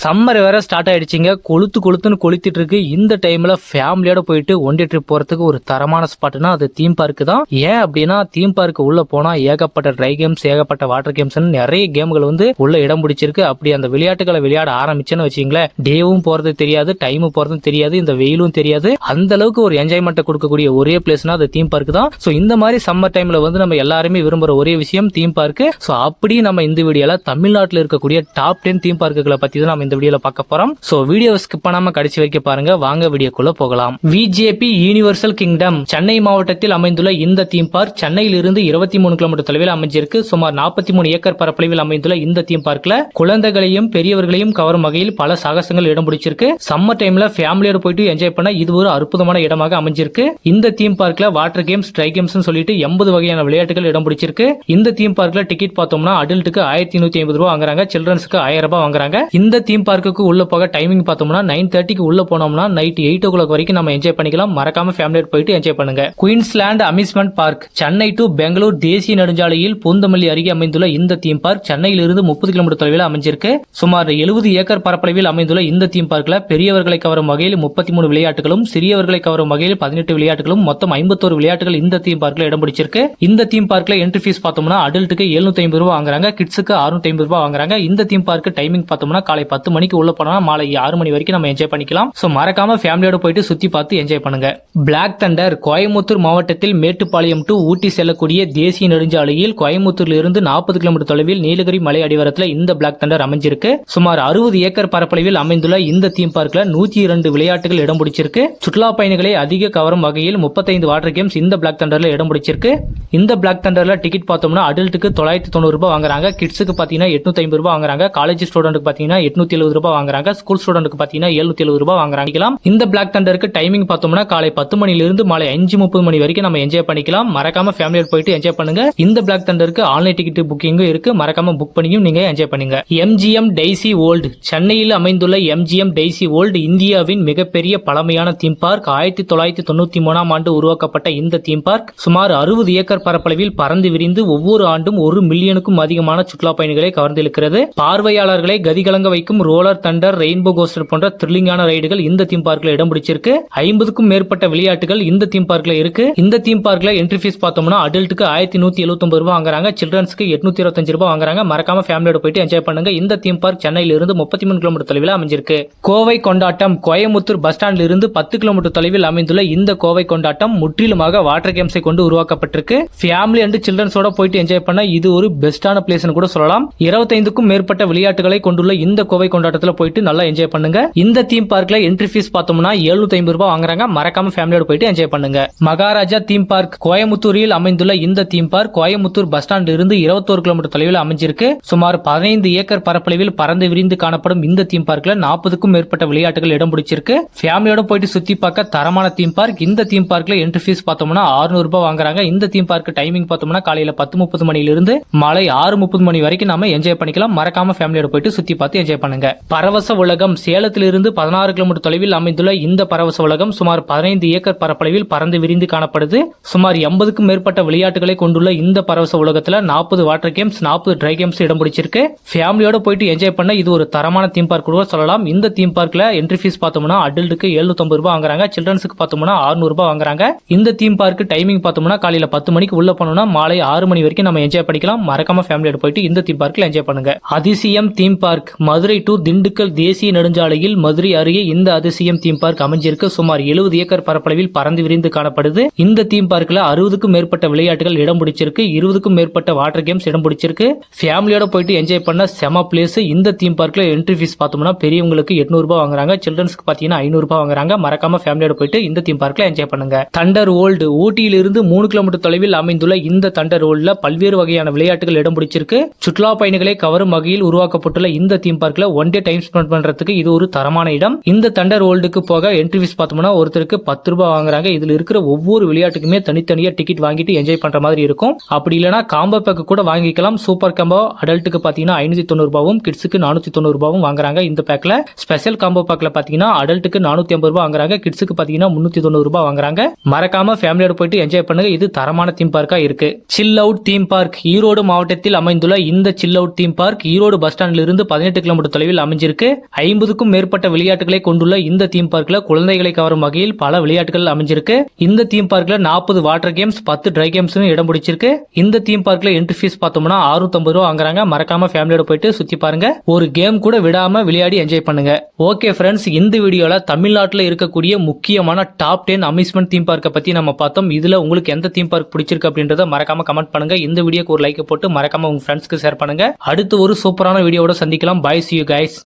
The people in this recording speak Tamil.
சம்மர் வேற ஸ்டார்ட் ஆயிடுச்சுங்க. கொளுத்து கொளுத்துன்னு கொளுத்திட்டு இருக்கு இந்த டைம்ல ஃபேமிலியோட போயிட்டு ஒன்டே ட்ரிப் போறதுக்கு ஒரு தரமான ஸ்பாட்னா அது தீம் பார்க் தான். ஏன் அப்படின்னா தீம் பார்க் உள்ள போனா ஏகப்பட்ட ட்ரை கேம்ஸ் ஏகப்பட்ட வாட்டர் கேம்ஸ் நிறைய கேம்கள் வந்து உள்ள இடம் பிடிச்சிருக்கு. அப்படி அந்த விளையாட்டுகளை விளையாட ஆரம்பிச்சுன்னு வச்சுங்களேன் டேவும் போறது தெரியாது டைம் போறதும் தெரியாது இந்த வெயிலும் தெரியாது. அந்த அளவுக்கு ஒரு என்ஜாய்மெண்ட் கொடுக்கக்கூடிய ஒரே பிளேஸ்னா அது தீம் பார்க் தான். ஸோ இந்த மாதிரி சம்மர் டைம்ல வந்து நம்ம எல்லாருமே விரும்புற ஒரே விஷயம் தீம் பார்க் ஸோ அப்படி நம்ம இந்த வீடியோல தமிழ்நாட்டில் இருக்கக்கூடிய டாப் டென் தீம் பார்க்குகளை பத்தி தான் நம்ம இந்த வீடியோல பார்க்க போறோம். ஸோ வீடியோ ஸ்கிப் பண்ணாம கடைசி வரைக்கும் பாருங்க. வாங்க வீடியோக்குள்ள போகலாம். விஜேபி யூனிவர்சல் கிங்டம் சென்னை மாவட்டத்தில் அமைந்துள்ள இந்த தீம் பார்க் சென்னையில் இருந்து இருபத்தி மூணு கிலோமீட்டர் தொலைவில் அமைஞ்சிருக்கு. சுமார் நாற்பத்தி மூணு ஏக்கர் பரப்பளவில் அமைந்துள்ள இந்த தீம் பார்க்ல குழந்தைகளையும் பெரியவர்களையும் கவரும் வகையில் பல சாகசங்கள் இடம் பிடிச்சிருக்கு. சம்மர் டைம்ல ஃபேமிலியோட போயிட்டு என்ஜாய் பண்ண இது ஒரு அற்புதமான இடமாக அமைஞ்சிருக்கு. இந்த தீம் பார்க்ல வாட்டர் கேம்ஸ் ட்ரை கேம்ஸ் சொல்லிட்டு எண்பது வகையான விளையாட்டுகள் இடம் பிடிச்சிருக்கு. இந்த தீம் பார்க்ல டிக்கெட் பார்த்தோம்னா அடல்ட்டுக்கு ஆயிரத்தி நூத்தி ஐம்பது ரூபாய் வாங்குறாங்க. சில்ட்ரன்ஸ்க்கு ஆயிரம் ரூபாய் வாங்குறாங்க. இந்த தீம் பார்க்குக்கு உள்ள போக டைமிங் பார்த்தோம்னா நைன் தேர்ட்டிக்கு உள்ள போனோம்னா நைட் எயிட் ஓ கிளாக் வரைக்கும் நம்ம என்ஜாய் பண்ணிக்கலாம். மறக்காம ஃபேமிலியோட போயிட்டு என்ஜாய் பண்ணுங்க. Queensland amusement park Chennai to Bangalore தேசிய நெடுஞ்சாலையில் பூந்தமல்லி அருகே அமைந்துள்ள இந்த தீம் பார்க் சென்னையில் இருந்து முப்பது கிலோமீட்டர் தொலைவில் அமைஞ்சிருக்கு. சுமார் எழுபது ஏக்கர் பரப்பளவில் அமைந்துள்ள இந்த தீம் பார்க்ல பெரியவர்களை கவரும் வகையில் முப்பத்தி மூணு விளையாட்டுகளும் சிறியவர்களை கவரும் வகையில் பதினெட்டு விளையாட்டுகளும் மொத்தம் ஐம்பத்தோரு விளையாட்டுகள் இந்த தீம் பார்க்ல இடம் பிடிச்சிருக்கு. இந்த தீம் பார்க்ல என்ட்ரி ஃபீஸ் பார்த்தோம்னா அடல்ட்டுக்கு எழுநூத்தி ஐம்பது ரூபாய் வாங்குறாங்க கிட்ஸுக்கு அறுநூத்தி ஐம்பது ரூபாய் வாங்குறாங்க. இந்த தீம் பார்க் டைமிங் பார்த்தோம்னா காலை பத்து மணிக்கு உள்ள போனா மாலை ஆறு மணி வரைக்கும் நம்ம என்ஜாய் பண்ணிக்கலாம். சோ மறக்காம ஃபேமிலியோட போயிட்டு சுத்தி பார்த்து என்ஜாய் பண்ணுங்க. பிளாக் தண்டர் கோயம்புத்தூர் மாவட்டத்தில் மேட்டுப்பாளையம் டு ஊட்டி செல்லக்கூடிய தேசிய நெடுஞ்சாலையில் கோயம்புத்தூர்ல இருந்து நாற்பது கிலோமீட்டர் தொலைவில் நீலகிரி மலை அடிவாரத்தில் இந்த பிளாக் தண்டர் அமைஞ்சிருக்கு. சுமார் அறுபது ஏக்கர் பரப்பளவில் அமைந்துள்ள இந்த தீம் பார்க்ல நூத்தி இரண்டு விளையாட்டுகள் இடம் பிடிச்சிருக்கு. சுற்றுலா பயணிகளை அதிக கவரும் வகையில் முப்பத்தைந்து வாட்டர் கேம்ஸ் இந்த பிளாக் தண்டர்ல இடம் பிடிச்சிருக்கு. இந்த பிளாக் தண்டர்ல டிக்கெட் பார்த்தோம்னா அடல்ட்டுக்கு தொள்ளாயிரத்தி தொண்ணூறு ரூபாய் வாங்குறாங்க. கிட்ஸுக்கு பாத்தீங்கன்னா எட்நூத்தி ஐம்பது ரூபாய் வாங்குறாங்க. காலேஜ் ஸ்டூடெண்ட்டுக்கு பாத்தீங்கன்னா எட்நூத்தி எழுபது ரூபாய் வாங்குறாங்க. ஸ்கூல் ஸ்டூடெண்ட்டுக்கு பார்த்தீங்கன்னா எழுநூத்தி எழுபது ரூபாய் வாங்குறாங்க. இந்த பிளாக் தண்டருக்கு டைமிங் பார்த்தோம்னா காலை பத்து மணிலிருந்து மாலை அஞ்சு முப்பது மணி வரைக்கும் நம்ம என்ஜாய் பண்ணிக்கலாம். மறக்காம ஃபேமிலியோட போயிட்டு என்ஜாய் பண்ணுங்க. இந்த பிளாக் தண்டருக்கு ஆன்லைன் டிக்கெட் புக்கிங்கும் இருக்கு. மறக்காம புக் பண்ணியும் நீங்க என்ஜாய் பண்ணுங்க. எம்ஜிஎம் டெய்சி ஓல்டு சென்னையில் அமைந்துள்ள எம்ஜிஎம் டெய்சி ஓல்டு இந்தியாவின் மிகப்பெரிய பழமையான தீம் பார்க் ஆயிரத்தி தொள்ளாயிரத்தி தொண்ணூத்தி மூணாம் ஆண்டு உருவாக்கப்பட்ட இந்த தீம் பார்க் சுமார் அறுபது ஏக்கர் பரப்பளவில் பறந்து விரிந்து ஒவ்வொரு ஆண்டும் ஒரு மில்லியனுக்கும் அதிகமான சுற்றுலா பயணிகளை கவர்ந்திருக்கிறது பார்வையாளர்களை கதிகலங்க வைக்கும் ரோலர் தண்டர் ரெயின்போ கோஸ்டர் போன்ற த்ரில்லிங்கான ரைடுகள் இந்த தீம் பார்க்ல இடம் பிடிச்சிருக்கு. ஐம்பதுக்கும் மேற்பட்ட விளையாட்டுகள் இந்த தீம் பார்க்ல இருக்கு. இந்த தீம் பார்க்ல என்ட்ரி ஃபீஸ் பார்த்தோம்னா அடல்ட்டுக்கு ஆயிரத்தி நூத்தி எழுபத்தி ரூபாய் வாங்குறாங்க. சில்ட்ரன்ஸ்க்கு எட்நூத்தி இருபத்தஞ்சு ரூபாய் வாங்குறாங்க. மறக்காம ஃபேமிலியோட போயிட்டு என்ஜாய் பண்ணுங்க. இந்த தீம் பார்க் சென்னையில இருந்து முப்பத்தி மூணு கிலோமீட்டர் தொலைவில் அமைஞ்சிருக்கு. கோவை கொண்டாட்டம் கோயமுத்தூர் பஸ் ஸ்டாண்ட்ல இருந்து பத்து கிலோமீட்டர் தொலைவில் அமைந்துள்ள இந்த கோவை கொண்டாட்டம் முற்றிலுமாக வாட்டர் கேம்ஸை கொண்டு உருவாக்கப்பட்டிருக்கு. ஃபேமிலி அண்ட் சில்ட்ரன்ஸோட போயிட்டு என்ஜாய் பண்ண இது ஒரு பெஸ்டான பிளேஸ்னு கூட சொல்லலாம். இருபத்தைந்துக்கும் மேற்பட்ட விளையாட்டுகளை கொண்டுள்ள இந்த கோவை கொண்டாட்டத்தில் போயிட்டு நல்லா என்ஜாய் பண்ணுங்க. இந்த தீம் பார்க்ல என்ட்ரி ஃபீஸ் பார்த்தோம்னா எழுநூத்தி ஐம்பது ரூபாய் வாங்குறாங்க. மறக்காம ஃபேமிலியோட போயிட்டு என்ஜாய் பண்ணுங்க. மகாராஜா தீம் பார்க் கோயமுத்தூரில் அமைந்துள்ள இந்த theme park Coimbatore bus stand இருந்து இருபத்தோரு கிலோமீட்டர் தொலைவில் அமைஞ்சிருக்கு. சுமார் பதினைந்து ஏக்கர் பரப்பளவில் பறந்து விரிந்து காணப்படும் இந்த தீம் பார்க்ல நாற்பதுக்கும் மேற்பட்ட விளையாட்டுகள் இடம் பிடிச்சிருக்கு. ஃபேமிலியோட போயிட்டு சுத்தி பார்க்க தரமான தீம் பார்க் இந்த தீம் பார்க்ல என்ட்ரி ஃபீஸ் பார்த்தோம்னா 600 ரூபாய் வாங்குறாங்க. இந்த தீம் பார்க் டைமிங் பார்த்தோம்னா காலையில பத்து முப்பது மணியிலிருந்து மாலை ஆறு முப்பது மணி வரைக்கும் நாம என்ஜாய் பண்ணிக்கலாம். மறக்காம ஃபேமிலியோட போயிட்டு சுத்தி பார்த்து என்ஜாய் பண்ணுங்க. பரவச உலகம். சேலத்திலிருந்து பதினாறு கிலோமீட்டர் தொலைவில் அமைந்துள்ள இந்த பரவச உலகம் சுமார் பதினைந்து ஏக்கர் பரப்பளவில் பறந்து விரிந்து காணப்படுது. சுமார் எண்பதுக்கும் மேற்பட்ட விளையாட்டுகளை கொண்டுள்ள இந்த பரவச உலகத்துல நாற்பது வாட்டர் கேம்ஸ் நாற்பது ட்ரை கேம்ஸ் இடம் பிடிச்சிருக்கு. ஃபேமிலியோட போயிட்டு என்ஜாய் பண்ண இது ஒரு தரமான தீம் பார்க் கூட சொல்லலாம். இந்த தீம் பார்க்ல என்ட்ரி ஃபீஸ் பார்த்தோம்னா அடல்ட்டுக்கு எழுநூத்தம்பது ரூபாய் வாங்குறாங்க. சில்ட்ரன்ஸுக்கு பார்த்தோம்னா 600 ரூபாய் வாங்குறாங்க. இந்த தீம் பார்க் டைமிங் பார்த்தோம்னா காலையில பத்து மணிக்கு உள்ள போனோம்னா மாலை ஆறு மணி வரைக்கும் நம்ம என்ஜாய் பண்ணிக்கலாம். மறக்காம ஃபேமிலியோட போயிட்டு இந்த தீம் பார்க்ல என்ஜாய் பண்ணுங்க. அதிசயம் theme park Madurai to Dindigul தேசிய நெடுஞ்சாலையில் மதுரை அருகே இந்த அதிசயம் தீம் பார்க் அமைஞ்சிருக்கு. சுமார் எழுபது ஏக்கர் பரப்பளவில் பறந்து விரிந்து காணப்படுது. இந்த தீம் பார்க்ல அறுபதுக்கும் மேற்பட்ட விளையாட்டுகள் இடம் பிடிச்சிருக்கு. இருபதுக்கும் மேற்பட்ட வாட்டர் கேம்ஸ் இடம் பிடிச்சிருக்கு. ஃபேமிலியோட போயிட்டு என்ஜாய் பண்ண செம பிளேஸ் இந்த தீம் பார்க்ல என்ட்ரி ஃபீஸ் பார்த்தோம்னா பெரியவங்களுக்கு எட்நூறு ரூபாய் வாங்குறாங்க. சில்ட்ரன்ஸ்க்கு பாத்தீங்கன்னா ஐநூறு ரூபாய் வாங்குறாங்க. மறக்காம ஃபேமிலியோட போயிட்டு இந்த தீம் பார்க்ல என்ஜாய் பண்ணுங்க. தண்டர் ஓல்டு ஊட்டியிலிருந்து மூணு கிலோமீட்டர் தொலைவில் அமைந்துள்ள இந்த தண்டர் ஓல்ட்ல பல்வேறு வகையான விளையாட்டுகள் இடம் பிடிச்சிருக்கு. சுற்றுலா பயணிகளை கவரும் வகையில் உருவாக்கப்பட்டுள்ள இந்த தீம் பார்க்ல ஒன் டே டைம் ஸ்பெண்ட் பண்றதுக்கு இது ஒரு தரமான இடம். இந்த தண்டர் வேர்ல்டுக்கு போக என்ட்ரி ஃபீஸ் பார்த்தோம்னா ஒருத்தருக்கு பத்து ரூபாய் வாங்குறாங்க. இதுல இருக்கிற ஒவ்வொரு விளையாட்டுக்குமே தனித்தனியா டிக்கெட் வாங்கிட்டு என்ஜாய் பண்ற மாதிரி இருக்கும். அப்படி இல்லைனா காம்போ பேக் கூட வாங்கிக்கலாம். சூப்பர் காம்போ அடல்ட்டுக்கு பாத்தீங்கன்னா ஐநூத்தி தொண்ணூறு ரூபாவும் கிட்ஸுக்கு நானூத்தி தொண்ணூறு ரூபாவும் வாங்குறாங்க இந்த பேக்ல ஸ்பெஷல் காம்போ பேக்ல பாத்தீங்கன்னா அடல்ட்டுக்கு நானூத்தி ஐம்பது ரூபாய் வாங்குறாங்க. கிட்ஸுக்கு பாத்தீங்கன்னா முன்னூத்தி தொண்ணூறு ரூபாய் வாங்குறாங்க. மறக்காம ஃபேமிலியோட போயிட்டு என்ஜாய் பண்ணுங்க. இது தரமான தீம் பார்க்கா இருக்கு. Chill out theme park Erode மாவட்டத்தில் அமைந்துள்ள இந்த chill out theme park Erode bus ஸ்டாண்ட்ல இருந்து பதினெட்டு கிலோமீட்டர் தொலைவில் வடிவில் அமைஞ்சிருக்கு. ஐம்பதுக்கும் மேற்பட்ட விளையாட்டுகளை கொண்டுள்ள இந்த தீம் பார்க்ல குழந்தைகளை கவரும் வகையில் பல விளையாட்டுகள் அமைஞ்சிருக்கு. இந்த தீம் பார்க்ல நாற்பது வாட்டர் கேம்ஸ் பத்து ட்ரை கேம்ஸ் இடம் பிடிச்சிருக்கு. இந்த தீம் பார்க்ல என்ட்ரி ஃபீஸ் பார்த்தோம்னா 650 ரூபா வாங்குறாங்க. மறக்காம ஃபேமிலியோட போயிட்டு சுத்தி பாருங்க. ஒரு கேம் கூட விடாம விளையாடி என்ஜாய் பண்ணுங்க. ஓகே ஃப்ரெண்ட்ஸ் இந்த வீடியோல தமிழ்நாட்டில் இருக்கக்கூடிய முக்கியமான டாப் டென் அம்யூஸ்மெண்ட் தீம் பார்க்கை பத்தி நம்ம பார்த்தோம். இதுல உங்களுக்கு எந்த தீம் பார்க் பிடிச்சிருக்கு அப்படின்றத மறக்காம கமெண்ட் பண்ணுங்க. இந்த வீடியோக்கு ஒரு லைக் போட்டு மறக்காம உங்க ஃப்ரெண்ட்ஸ்க்கு ஷேர் பண்ணுங்க. அடுத்து ஒரு சூப்பரான வீடியோவோட சந்திக்கலாம். Bye see you states